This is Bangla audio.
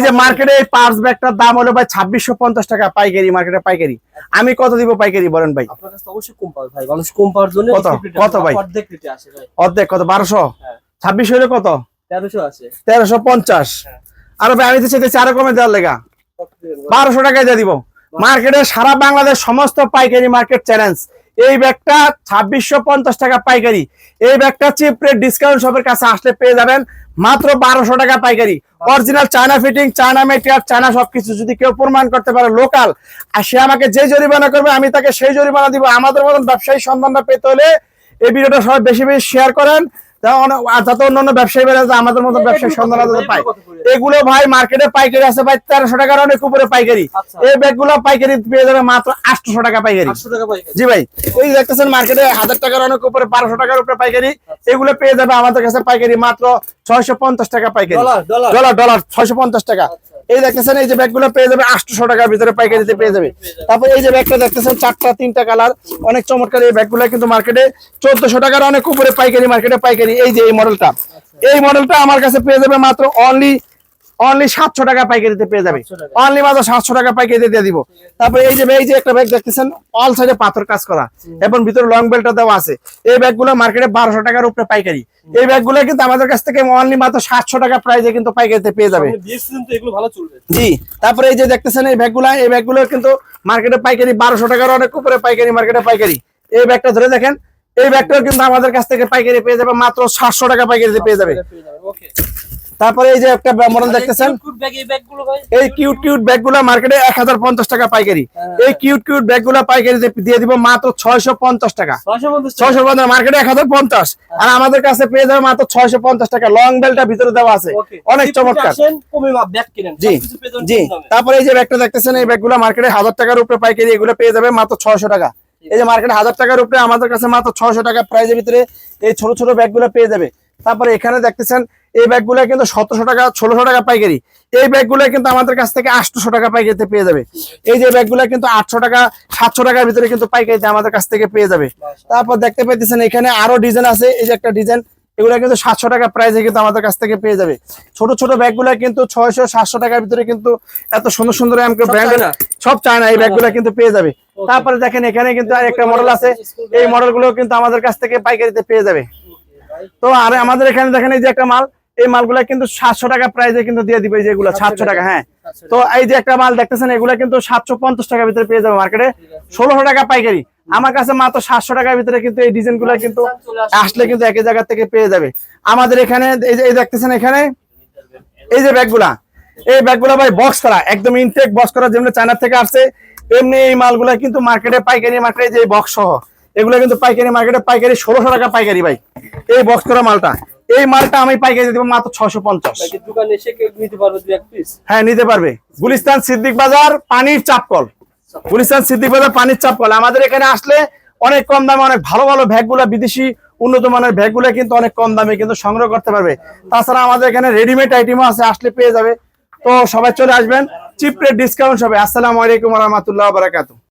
এই যে মার্কেটে এই পার্স ব্যাগটার দাম হলো ভাই ছাব্বিশশো পঞ্চাশ টাকা পাইকারি মার্কেটে পাইকারি। আমি কত দিব পাইকারি বলেন ভাই? আপনার কাছে তো অবশ্যই কম পাবে ভাই মানুষ কম পাওয়ার জন্য কত? কত ভাই? অর্ধেক কত? বারোশো? হ্যাঁ। ছাব্বিশ হলে কত? তেরোশো পঞ্চাশ। হ্যাঁ। আর ভাই আমি তো চাইতেছি আরও কমে দেওয়ার লেগা। বারোশো। টাকায় দিয়ে দিব। মার্কেটে সারা বাংলাদেশ সমস্ত পাইকারি মার্কেট চ্যালেঞ্জ এই ব্যাগটা ছাব্বিশশো পঞ্চাশ টাকা পাইকারি। এই ব্যাগটা চিপ রেট ডিসকাউন্ট শপের কাছে আসলে পেয়ে যাবেন মাত্র বারোশো টাকা পাইকারি। Original China fitting China material China সবকিছু। যদি কেউ প্রমাণ করতে পারে লোকাল আর সে আমাকে যে জরিমানা করবে, আমি তাকে সেই জরিমানা দিব। আমাদের মতন ব্যবসায়ী সন্ধানটা পেতে হলে এই ভিডিওটা সবাই বেশি বেশি শেয়ার করেন। যাতে অন্যান্য ব্যবসায়ী বেড়ে আমাদের মতো ব্যবসায়ী সন্ধান যাতে পায় এগুলো ভাই মার্কেটে পাইকারি আছে ভাই তেরোশো টাকার অনেক উপরে পাইকারি। আচ্ছা। এই ব্যাগগুলো পাইকারি পেয়ে যাবে মাত্র আটশো টাকা পাইকারি। 800 টাকা পাই জি ভাই এই দেখতেছেন মার্কেটে হাজার টাকার অনেক উপরে বারোশো টাকার উপরে পাইকারি। এগুলো পেয়ে যাবে আমাদের কাছে পাইকারি মাত্র ছয়শো পঞ্চাশ টাকা পাইকারি। Dollar dollar. ডলার ডলার ছয়শো পঞ্চাশ টাকা। এই দেখতেছেন, এই যে ব্যাগগুলো পেয়ে যাবে, আটশো টাকার ভিতরে পাইকারিতে পেয়ে যাবে। তারপর এই যে ব্যাগটা দেখতেছেন, চারটা, তিনটা কালার, অনেক চমৎকার এই ব্যাগগুলো কিন্তু মার্কেটে চোদ্দশো টাকার অনেক উপরে পাইকারি মার্কেটে পাইকারি, এই যে এই মডেলটা এই মডেলটা আমার কাছে পেয়ে যাবে মাত্র অনলি অনলি সাতশো টাকা পাইকারিতে পেয়ে যাবে। অনলি মাত্র সাতশো টাকা পাইকারিতে দিয়ে দিব। তারপরে এই যে এই যে একটা ব্যাগ দেখতেছেন অল সাইডে পাথর কাজ করা। এবং ভিতরে লং বেল্টটা দেওয়া আছে। এই ব্যাগগুলো মার্কেটে বারোশো টাকার উপরে পাইকারি। এই ব্যাগগুলো কিন্তু আমাদের কাছ থেকে অনলি মাত্র সাতশো টাকা প্রাইসে কিন্তু পাইকারিতে পেয়ে যাবে। জি তারপরে এই যে দেখতেছেন এই ব্যাগগুলা এই ব্যাগগুলো কিন্তু মার্কেটে পাইকারি বারোশো টাকার অনেক উপরে পাইকারি মার্কেটে পাইকারি। এই ব্যাগটা ধরে দেখেন এই ব্যাগটাও কিন্তু আমাদের কাছ থেকে পাইকারি পেয়ে যাবে মাত্র সাতশো টাকা পাইকারিতে পেয়ে যাবে। ওকে তারপরে এই যে একটা মডেল দেখতেছেন? এই কিউট কিউট ব্যাগগুলো মার্কেটে এক হাজার পঞ্চাশ টাকা পাইকারি। হ্যাঁ। এই কিউট কিউট ব্যাগগুলো পাইকারিতে দিয়ে দিব মাত্র ছয়শো পঞ্চাশ টাকা। 650 ছয়শো পঞ্চাশ মার্কেটে এক হাজার পঞ্চাশ। আর আমাদের কাছে পেয়ে যাবে মাত্র ছয়শো পঞ্চাশ টাকা। লং বেলটা ভিতরে দেওয়া আছে। অনেক চমৎকার। ব্যাগ জি জি। তারপরে এই যে ব্যাগটা দেখতেছেন এই ব্যাগগুলো মার্কেটে হাজার টাকার উপরে পাইকারি এগুলো পেয়ে যাবে মাত্র ছয়শো টাকা। এই যে মার্কেটে হাজার টাকার উপরে আমাদের কাছে মাত্র ছয়শো টাকা প্রাইজের ভিতরে এই ছোট ছোট ব্যাগগুলো পেয়ে যাবে। তারপরে এখানে দেখতেছেন এই ব্যাগগুলো কিন্তু সতেরোশো টাকা ষোলোশো টাকা পাইকারি। এই ব্যাগগুলো কিন্তু আমাদের কাছ থেকে আটশো টাকা পাইকারিতে পেয়ে যাবে। এই যে ব্যাগগুলো কিন্তু আটশো টাকা সাতশো টাকার ভিতরে কিন্তু পাইকারিতে আমাদের কাছ থেকে পেয়ে যাবে। তারপর দেখতে পাইতেছেন এখানে আরও ডিজাইন আছে। এই যে একটা ডিজাইন এগুলো কিন্তু সাতশো টাকা প্রাইসে কিন্তু আমাদের কাছ থেকে পেয়ে যাবে। ছোট ছোট ব্যাগগুলো কিন্তু ছয়শো সাতশো টাকার ভিতরে কিন্তু এত সুন্দর সুন্দর আমাকে সব চায় না এই ব্যাগগুলো কিন্তু পেয়ে যাবে। তারপরে দেখেন এখানে কিন্তু আরেকটা মডেল আছে। এই মডেলগুলো কিন্তু আমাদের কাছ থেকে পাইকারিতে পেয়ে যাবে। তো আর আমাদের এখানে দেখেন এই যে একটা মাল এই মালগুলা কিন্তু সাতশো টাকা প্রাইসে কিন্তু দিয়ে দিবে যেগুলো সাতশো টাকা হ্যাঁ। তো এই যে একটা মাল দেখতেছেন এগুলা কিন্তু সাতশো পঞ্চাশ টাকার ভিতরে পেয়ে যাবে মার্কেটে ষোলোশো টাকা পাইকারি। আমার কাছে মাত্র সাতশো টাকার ভিতরে কিন্তু এই ডিজাইনগুলা কিন্তু আসলে কিন্তু একই জায়গা থেকে পেয়ে যাবে। আমাদের এখানে এই যে এই দেখতেছেন এখানে? এই যে ব্যাগগুলা। এই ব্যাগগুলা ভাই বক্স করা একদম ইনটেক বক্স করা যেমন চায়না থেকে আসছে এমনি এই মালগুলা কিন্তু মার্কেটে পাইকারি মার্কেটে যে বক্স সহ এগুলো কিন্তু পাইকারি মার্কেটে পাইকারি ষোলোশো টাকা পাইকারি ভাই। এই বক্স করা মালটা। এই মালটা আমি পাইকারি দিব মাত্র ছশো পঞ্চাশ। দোকানে এসে কেউ নিতে পারবে দুই এক পিস হ্যাঁ নিতে পারবে। গুলিস্তান সিদ্দিক বাজার পানির চাপকল। গুলিস্তান সিদ্দিক বাজার পানির চাপকল। আমাদের এখানে আসলে অনেক কম দামে অনেক ভালো ভালো ব্যাগগুলা বিদেশি উন্নত মানের ব্যাগগুলা কিন্তু অনেক কম দামে কিন্তু সংগ্রহ করতে পারবে। তাছাড়া আমাদের এখানে রেডিমেড আইটেমও আছে আসলে পেয়ে যাবে। তো সবাই চলে আসবেন। চিপ রেট ডিসকাউন্ট হবে আসসালামু আলাইকুম রহমতুল্লাহ বারাকাতু